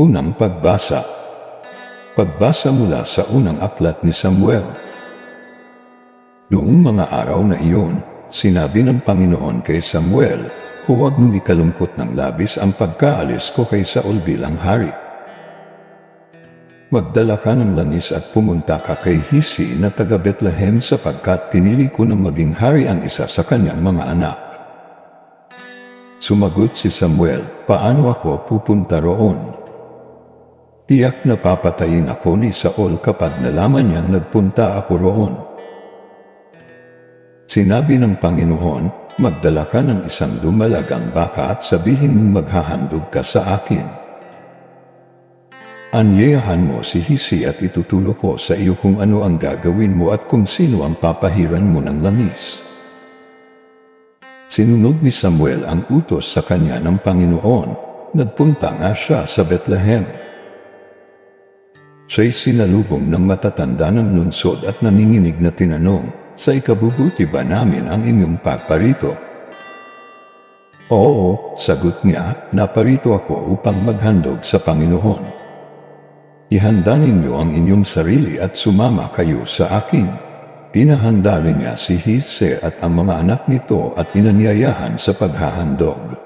Unang pagbasa Pagbasa mula sa unang aklat ni Samuel. Noong mga araw na iyon, sinabi ng Panginoon kay Samuel, huwag mong ikalungkot ng labis ang pagkaalis ko kay Saul bilang hari. Magdala ka ng langis at pumunta ka kay Hisi na taga Bethlehem sapagkat pinili ko na maging hari ang isa sa kanyang mga anak. Sumagot si Samuel, paano ako pupunta roon? Tiyak na papatayin ako ni Saul kapag nalaman niyang nagpunta ako roon. Sinabi ng Panginoon, magdala ka ng isang dumalagang baka at sabihin mong maghahandog ka sa akin. Anyayahan mo si Hisi at itutulong ko sa iyo kung ano ang gagawin mo at kung sino ang papahiran mo ng langis. Sinunod ni Samuel ang utos sa kanya ng Panginoon. Nagpunta nga siya sa Bethlehem. Siya'y sinalubong ng matatanda ng lunsod at naninginig na tinanong, sa ikabubuti ba namin ang inyong pagparito? Oo, sagot niya, naparito ako upang maghandog sa Panginoon. Ihanda ninyo ang inyong sarili at sumama kayo sa akin. Pinahanda rin niya si Hise at ang mga anak nito at inanyayahan sa paghahandog.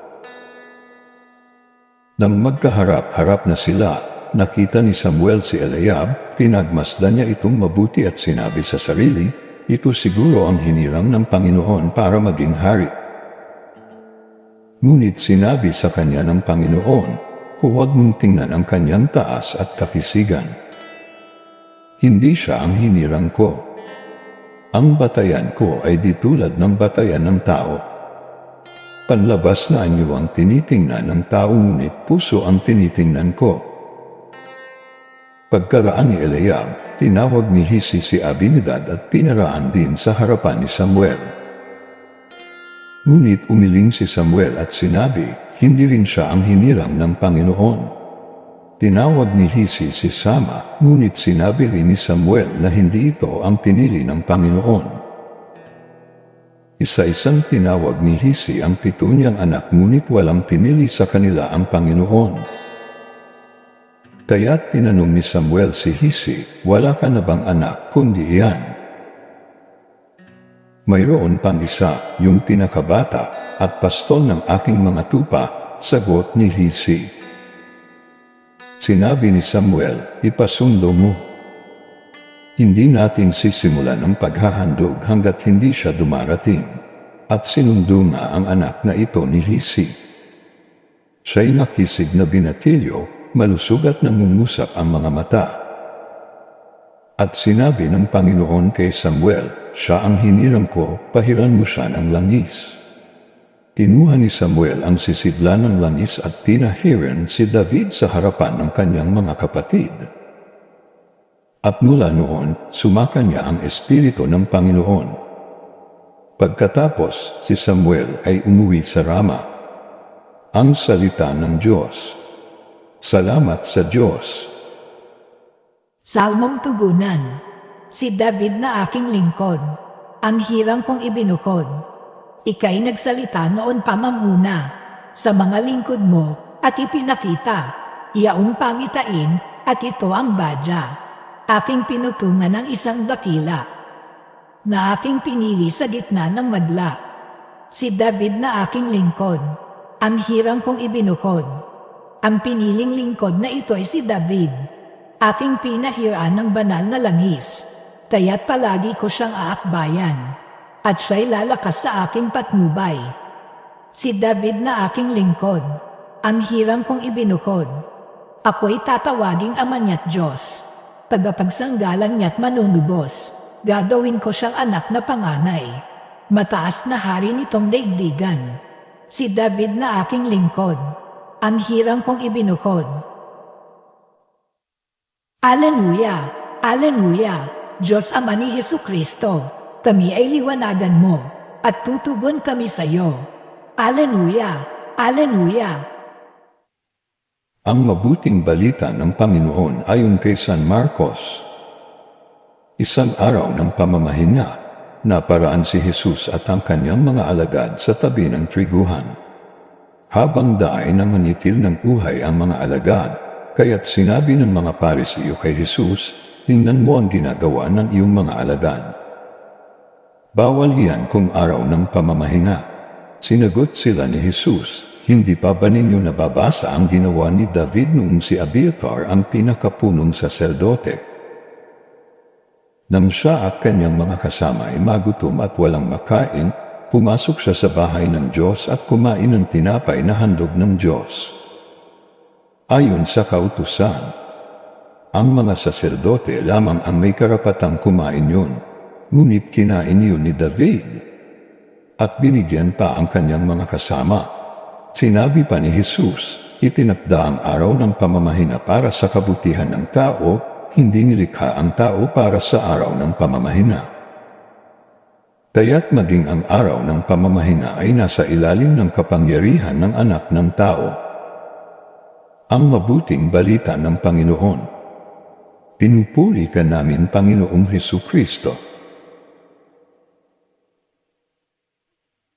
Nang magkaharap-harap na sila, nakita ni Samuel si Eliab, pinagmasdan niya itong mabuti at sinabi sa sarili, ito siguro ang hinirang ng Panginoon para maging hari. Ngunit sinabi sa kanya ng Panginoon, huwag mong tingnan ang kanyang taas at kapisigan. Hindi siya ang hinirang ko. Ang batayan ko ay di tulad ng batayan ng tao. Panlabas na anyo ang tinitingnan ng tao ngunit puso ang tinitingnan ko. Pagkaraan ni Eliab, tinawag ni Hisi si Abinadad at pinaraan din sa harapan ni Samuel. Ngunit umiling si Samuel at sinabi, hindi rin siya ang hinirang ng Panginoon. Tinawag ni Hisi si Sama, ngunit sinabi rin ni Samuel na hindi ito ang pinili ng Panginoon. Isa-isang tinawag ni Hisi ang pito niyang anak ngunit walang pinili sa kanila ang Panginoon. Kaya't tinanong ni Samuel si Hisi, wala ka na bang anak kundi iyan? Mayroon pang isa, yung pinakabata, at pastol ng aking mga tupa, sagot ni Hisi. Sinabi ni Samuel, ipasundo mo. Hindi natin sisimulan ang paghahandog hanggat hindi siya dumarating. At sinundo nga ang anak na ito ni Hisi. Siya'y nakisig na binatilyo malusog at nangungusap ang mga mata. At sinabi ng Panginoon kay Samuel, siya ang hinirang ko, pahiran mo siya ng langis. Kinuha ni Samuel ang sisidla ng langis at pinahiran si David sa harapan ng kanyang mga kapatid. At mula noon, sumaka niya ang Espiritu ng Panginoon. Pagkatapos, si Samuel ay umuwi sa Rama. Ang salita ng Diyos. Salamat sa Diyos. Salmong Tugunan Si David na aking lingkod, ang hirang kong ibinukod. Ika'y nagsalita noon pa mamuna, sa mga lingkod mo at ipinakita, iyaong pangitain at ito ang badya. Aking pinutungan ng isang dakila, na aking pinili sa gitna ng madla. Si David na aking lingkod, ang hirang kong ibinukod. Ang piniling lingkod na ito ay si David, aking pinahiraan ng banal na langis. Kaya't palagi ko siyang aakbayan, at siya'y lalakas sa aking patnubay. Si David na aking lingkod, ang hirang kong ibinukod. Ako'y tatawaging ama niya't Diyos, tagapagsanggalang niya't manunubos. Gagawin ko siyang anak na panganay, mataas na hari nitong daigdigan. Si David na aking lingkod, ang hirang kong ibinukod. Aleluya! Aleluya! Diyos Ama ni Hesu Kristo, kami ay liwanagan mo, at tutugon kami sa iyo. Aleluya! Aleluya! Ang mabuting balita ng Panginoon ayon kay San Marcos. Isang araw ng pamamahinga, naparaan si Jesus at ang kanyang mga alagad sa tabi ng triguhan. Habang daay nanganitil ng uhay ang mga alagad, Kaya't sinabi ng mga Parisiyo kay Jesus, tingnan mo ang ginagawa ng iyong mga alagad. Bawal yan kung araw ng pamamahinga. Sinagot sila ni Jesus, hindi pa ba ninyo nababasa ang ginawa ni David noong si Abiathar ang pinakapunong saserdote? Nang siya at kanyang mga kasama ay magutom at walang makain, pumasok siya sa bahay ng Diyos at kumain ng tinapay na handog ng Diyos. Ayon sa kautusan, ang mga saserdote lamang ang may karapatang kumain yun, ngunit kinain yun ni David. At binigyan pa ang kanyang mga kasama. Sinabi pa ni Jesus, itinakda ang araw ng pamamahinga para sa kabutihan ng tao, hindi nilikha ang tao para sa araw ng pamamahinga. Kaya't maging ang araw ng pamamahinga ay nasa ilalim ng kapangyarihan ng anak ng tao. Ang mabuting balita ng Panginoon. Pinupuri ka namin Panginoong Heso Kristo.